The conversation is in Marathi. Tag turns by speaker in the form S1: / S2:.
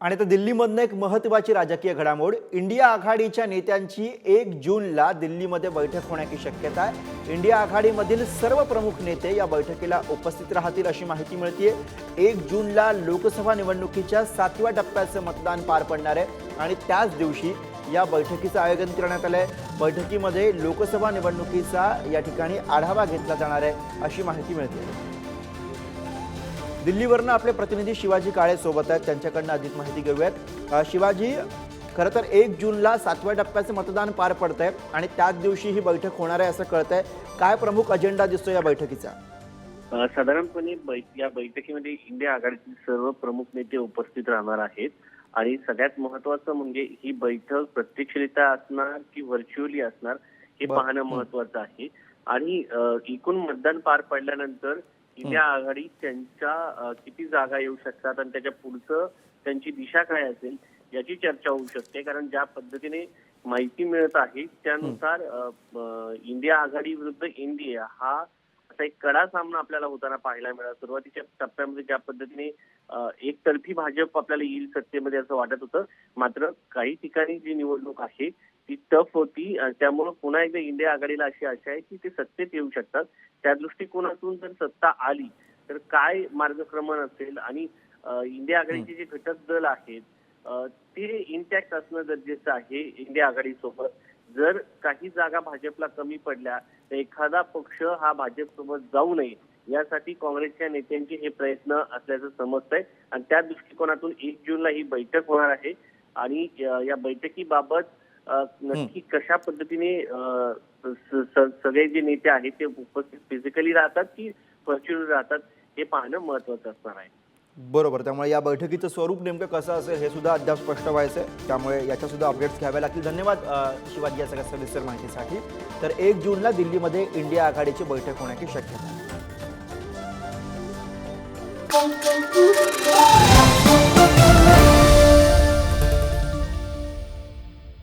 S1: आणि आता दिल्लीमधनं एक महत्त्वाची राजकीय घडामोड. इंडिया आघाडीच्या नेत्यांची एक जूनला दिल्लीमध्ये बैठक होण्याची शक्यता आहे. इंडिया आघाडीमधील सर्व प्रमुख नेते या बैठकीला उपस्थित राहतील अशी माहिती मिळते एक जूनला लोकसभा निवडणुकीच्या सातव्या टप्प्याचं मतदान पार पडणार आहे. आणि त्याच दिवशी या बैठकीचं आयोजन करण्यात आलं आहे बैठकीमध्ये लोकसभा निवडणुकीचा या ठिकाणी आढावा घेतला जाणार आहे अशी माहिती मिळते. दिल्लीवरनं आपले प्रतिनिधी शिवाजी काळे सोबत आहेत. त्यांच्याकडनं अधिक माहिती घेऊयात. शिवाजी खरं तर एक जूनला सातव्या टप्प्याचं मतदान पार पडतंय आणि त्याच दिवशी ही बैठक होणार आहे असं कळतंय. काय प्रमुख अजेंडा दिसतो या बैठकीचा?
S2: साधारणपणे बै- या बैठकीमध्ये इंडिया आघाडीतील सर्व प्रमुख नेते उपस्थित राहणार आहेत. आणि सगळ्यात महत्वाचं म्हणजे ही बैठक प्रत्यक्षरित्या असणार की व्हर्च्युअली असणार हे. पाहणं महत्वाचं आहे. आणि एकूण मतदान पार पडल्यानंतर इंडिया आघाडी त्यांच्या किती जागा येऊ शकतात आणि त्याच्या पुढचं त्यांची दिशा काय असेल याची चर्चा होऊ शकते. कारण ज्या पद्धतीने माहिती मिळत आहे त्यानुसार इंडिया आघाडी विरुद्ध इंडिया हा असा एक कडा सामना आपल्याला होताना पाहायला मिळाला. सुरुवातीच्या टप्प्यामध्ये ज्या पद्धतीने एकतर्फी भाजप आपल्याला येईल सत्तेमध्ये असं वाटत होतं. मात्र काही ठिकाणी जी निवडणूक आहे ती टफ होती. त्यामुळं पुन्हा एकदा इंडिया आघाडीला अशी आशा आहे की ते सत्तेत येऊ शकतात. त्या दृष्टिकोनातून जर सत्ता आली तर काय मार्गक्रमण असेल आणि इंडिया आघाडीचे जे घटक दल आहेत ते इंटॅक्ट असणं गरजेचं आहे इंडिया आघाडीसोबत. जर काही जागा भाजपला कमी पडल्या तर एखादा पक्ष हा भाजपसोबत जाऊ नये यासाठी काँग्रेसच्या नेत्यांचे हे प्रयत्न असल्याचं समजतंय. आणि त्या दृष्टिकोनातून एक जूनला ही बैठक होणार आहे. आणि या बैठकीबाबत नक्की कशा पद्धतीने सगळे जे नेते आहेत ते उपस्थित फिजिकली राहतात की व्हर्च्युअली राहतात हे पाहणं महत्वाचं असणार आहे.
S1: बरोबर त्यामुळे या बैठकीचं स्वरूप नेमकं कसं असेल हे सुद्धा अद्याप स्पष्ट व्हायचं आहे त्यामुळे याच्यासुद्धा अपडेट्स घ्यावे लागतील. धन्यवाद शिवाजी या सगळ्या सविस्तर माहितीसाठी. तर एक जूनला दिल्लीमध्ये इंडिया आघाडीची बैठक होण्याची शक्यता